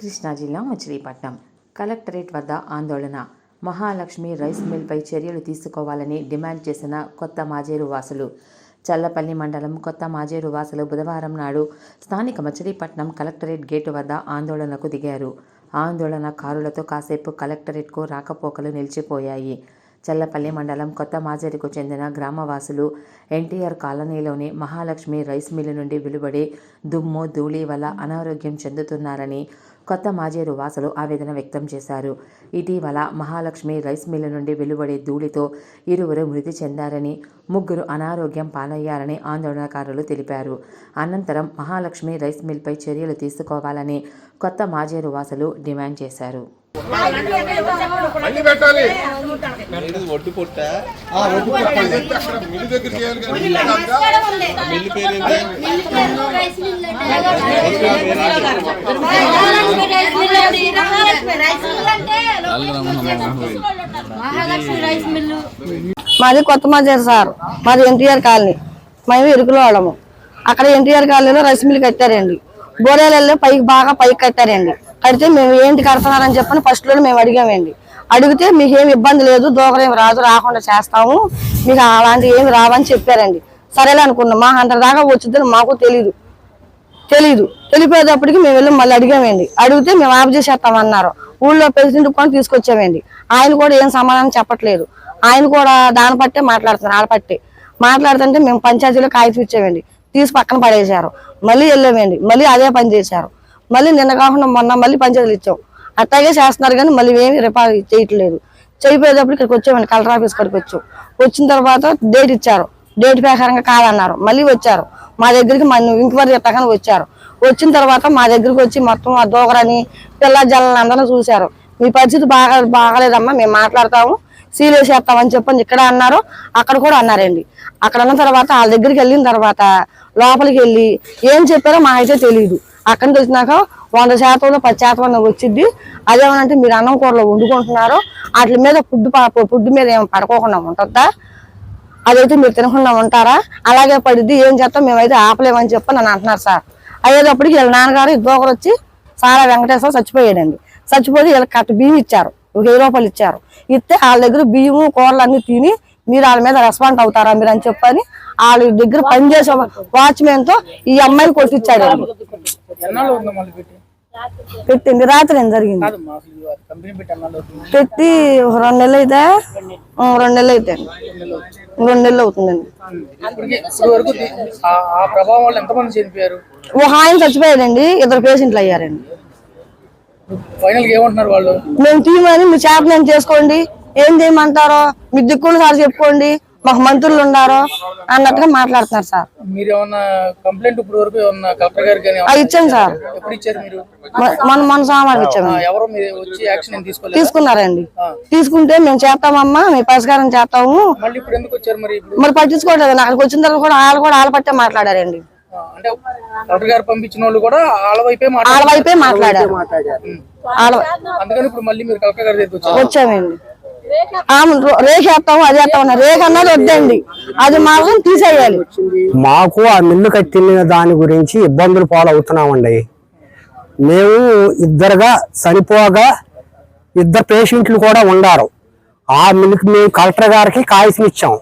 కృష్ణా జిల్లా మచిలీపట్నం. కలెక్టరేట్ వద్ద ఆందోళన. మహాలక్ష్మి రైస్ మిల్పై చర్యలు తీసుకోవాలని డిమాండ్ చేసిన కొత్త మాజేరు వాసులు. చల్లపల్లి మండలం కొత్త మాజేరు వాసులు బుధవారం నాడు స్థానిక మచిలీపట్నం కలెక్టరేట్ గేటు వద్ద ఆందోళనకు దిగారు. ఆందోళనకారులతో కాసేపు కలెక్టరేట్కు రాకపోకలు నిలిచిపోయాయి. చల్లపల్లి మండలం కొత్త మాజేరుకు చెందిన గ్రామవాసులు ఎన్టీఆర్ కాలనీలోని మహాలక్ష్మి రైస్ మిల్లు నుండి వెలువడే దుమ్ము ధూళి వల్ల అనారోగ్యం చెందుతున్నారని కొత్త మాజేరు వాసులు ఆవేదన వ్యక్తం చేశారు. ఇటీవల మహాలక్ష్మి రైస్ మిల్లు నుండి వెలువడే ధూళితో ఇరువురు మృతి చెందారని ముగ్గురు అనారోగ్యం పాలయ్యారని ఆందోళనకారులు తెలిపారు. అనంతరం మహాలక్ష్మి రైస్ మిల్పై చర్యలు తీసుకోవాలని కొత్త మాజేరు వాసులు డిమాండ్ చేశారు? మిల్లు పేరు మాది కొత్త మజేర్ సార్. మాది ఎన్టీఆర్ కాలనీ. మేము ఇరుకులో వాళ్ళము. అక్కడ ఎన్టీఆర్ కాలనీలో రైస్ మిల్ కట్టారండి. బోరేలలో పైకి బాగా పైకి కట్టారండి. కడితే మేము ఏంటి కడుతున్నారని చెప్పని ఫస్ట్లో మేము అడిగామండి. అడిగితే మీకు ఏమి ఇబ్బంది లేదు దూకరేం రాదు రాకుండా చేస్తాము. మీకు అలాంటివి ఏమి రావని చెప్పారండి. సరేలే అనుకున్నాం. మా అంత దాకా వచ్చిందని మాకు తెలీదు. తెలీదు. తెలిపేటప్పటికి మేము వెళ్ళి మళ్ళీ అడిగామండి. అడిగితే మేము ఆఫ్ చేసేస్తామన్నారు. ఊళ్ళో ప్రెసిడెంట్ కూడా తీసుకొచ్చామండి. ఆయన కూడా ఏం సమాధానం చెప్పట్లేదు. ఆయన కూడా దాని పట్టే మాట్లాడుతున్నారు ఆడ పట్టే. మాట్లాడుతుంటే మేము పంచాయతీలో కాగితం ఇచ్చామండి. తీసి పక్కన పడేశారు. మళ్ళీ వెళ్ళామండి. మళ్ళీ అదే పని చేశారు. మళ్ళీ నిన్న కాకుండా మొన్న మళ్ళీ పంచాయతీలు ఇచ్చాం. అట్లాగే చేస్తున్నారు కానీ మళ్ళీ ఏమి రిపేర్ చేయట్లేదు. చేయిపోయేటప్పుడు ఇక్కడికి వచ్చామండి కలెక్టర్ ఆఫీస్ కాడికి వచ్చాం. వచ్చిన తర్వాత డేట్ ఇచ్చారు. డేట్ ప్రకారంగా కాదన్నారు. మళ్ళీ వచ్చారు. మా దగ్గరికి మన ఇంక్వైరీ చెప్పగానే వచ్చారు. వచ్చిన తర్వాత మా దగ్గరికి వచ్చి మొత్తం ఆ దూకరని పిల్ల జల్లని అందరూ చూశారు. మీ పరిస్థితి బాగా బాగాలేదమ్మా మేము మాట్లాడతాము సీల్ వేసేస్తామని చెప్పని ఇక్కడ అన్నారు. అక్కడ కూడా అన్నారండి. అక్కడ అన్న తర్వాత వాళ్ళ దగ్గరికి వెళ్ళిన తర్వాత లోపలికి వెళ్ళి ఏం చెప్పారో మాకైతే తెలియదు అక్కడ వచ్చినాక వంద శాతంలో పది శాతం వచ్చింది. అదేమనంటే మీరు అన్నం కూరలో వండుకుంటున్నారు. వాటి మీద ఫుడ్ ఫుడ్ మీద ఏమి పడుకోకుండా ఉంటుందా? అదైతే మీరు తినకుండా ఉంటారా? అలాగే పడిద్ది ఏం చేస్తాం? మేమైతే ఆపలేమని చెప్పి నన్ను అంటున్నారు సార్. అయ్యేటప్పటికి వీళ్ళ నాన్నగారు ఇద్దరు వచ్చి సారా వెంకటేశ్వర చచ్చిపోయాడండి. చచ్చిపోతే వీళ్ళకి కట్ట బియ్యం ఇచ్చారు. ఒక వెయ్యి రూపాయలు ఇచ్చారు. ఇస్తే వాళ్ళ దగ్గర బియ్యము కూరలు అన్ని తిని మీరు వాళ్ళ మీద రెస్పాండ్ అవుతారా మీరు అని చెప్పని వాళ్ళ దగ్గర పనిచేసే వాచ్మెన్తో ఈ అమ్మాయిని కొట్టించాడు పెట్టింది. రాత్రి ఏం జరిగింది? పెట్టి రెండు నెలలు అయితే రెండు నెలలు అయితే రెండు నెలలు అవుతుందండి. ఒక ఆయన చచ్చిపోయాడండి ఇద్దరు పేషెంట్లు అయ్యారండి. మేము తీయమని మీ చేప నేను చేసుకోండి. ఏం చేయమంటారో? మీ దిక్కులు సార్ చెప్పుకోండి. మాకు మంత్రులు ఉన్నారో అన్నట్టుగా మాట్లాడుతున్నారు సార్. మీరు ఏమన్నా కంప్లైంట్ ఇప్పుడు వరకు కలెక్టర్ గారికి కానీ అది ఇచ్చాం సార్. ఎప్పుడు ఇచ్చారు మీరు? మన మన సామాన్ ఇచ్చాము ఎవరో వచ్చి యాక్షన్ తీసుకున్నారండి. తీసుకుంటే మేము చేస్తామమ్మా మీ పరిష్కారం చేస్తాము. మళ్ళీ ఇప్పుడు ఎందుకు వచ్చారు మరి మరి పట్టించుకోవట్లేదు. అక్కడికి వచ్చిన తర్వాత కూడా వాళ్ళు కూడా వాళ్ళ పట్టే మాట్లాడారండి. అంటే కలెక్టర్ గారు పంపించిన వాళ్ళు కూడా వాళ్ళ వైపే వాళ్ళ మాట్లాడారు. వైపే మాట్లాడారు. వాళ్ళ అందుకని ఇప్పుడు మళ్ళీ మీరు కలెక్టర్ గారి దగ్గరికి వచ్చారు. వచ్చామండి. ఆమె రేఖ అది వేస్తాము రేఖ అన్నది వద్దండి. అది మాత్రం తీసేయాలి. మాకు ఆ మిల్లు కట్టిన దాని గురించి ఇబ్బందులు పాలవుతున్నామండి. మేము ఇద్దరుగా చనిపోగా ఇద్దరు పేషెంట్లు కూడా ఉండారు. ఆ మిల్లుకి మేము కలెక్టర్ గారికి కాగితం ఇచ్చాం.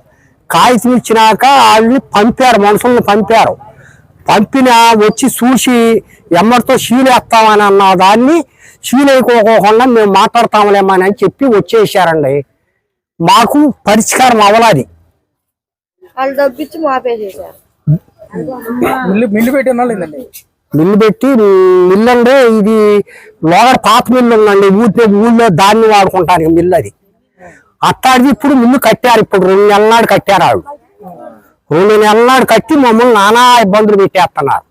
కాగితం ఇచ్చినాక వాళ్ళని పంపారు మనుషుల్ని పంపారు. పంపిన వచ్చి చూసి ఎమ్మడితో షీలు వేస్తామని అన్న దాన్ని వేయకోకుండా మేము మాట్లాడతాములేమని అని చెప్పి వచ్చేసారండి. మాకు పరిష్కారం అవ్వలాది. వాళ్ళు మిల్లు పెట్టి మిల్లు అంటే ఇది లోగడ పాత మిల్లు ఉందండి ఊరిలో ఊళ్ళో దాన్ని వాడుకుంటారు మిల్లు అది. అట్టాడిది ఇప్పుడు మిల్లు కట్టారు ఇప్పుడు రెండు నెలల నాడు కట్టారు ఆవిడ రెండు నెలల నాడు కట్టి మమ్మల్ని నానా ఇబ్బందులు పెట్టేస్తున్నారు.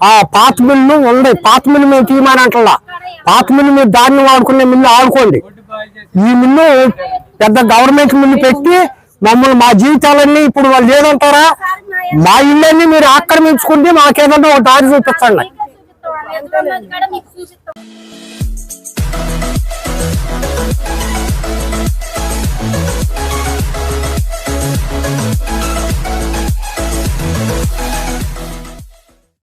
ఆ పాత మిల్లు ఉంది పాత మిల్లు మేము తీయమని పాత మిల్లు మీరు దాన్ని వాడుకునే మిల్లు ఆడుకోండి. ఈ మిల్లు పెద్ద గవర్నమెంట్ మిల్లు పెట్టి మమ్మల్ని మా జీవితాలన్నీ ఇప్పుడు వాళ్ళు లేదంటారా? మా ఇళ్ళన్నీ మీరు ఆక్రమించుకుంటే మాకేదన్నా ఒక దారి చూపించండి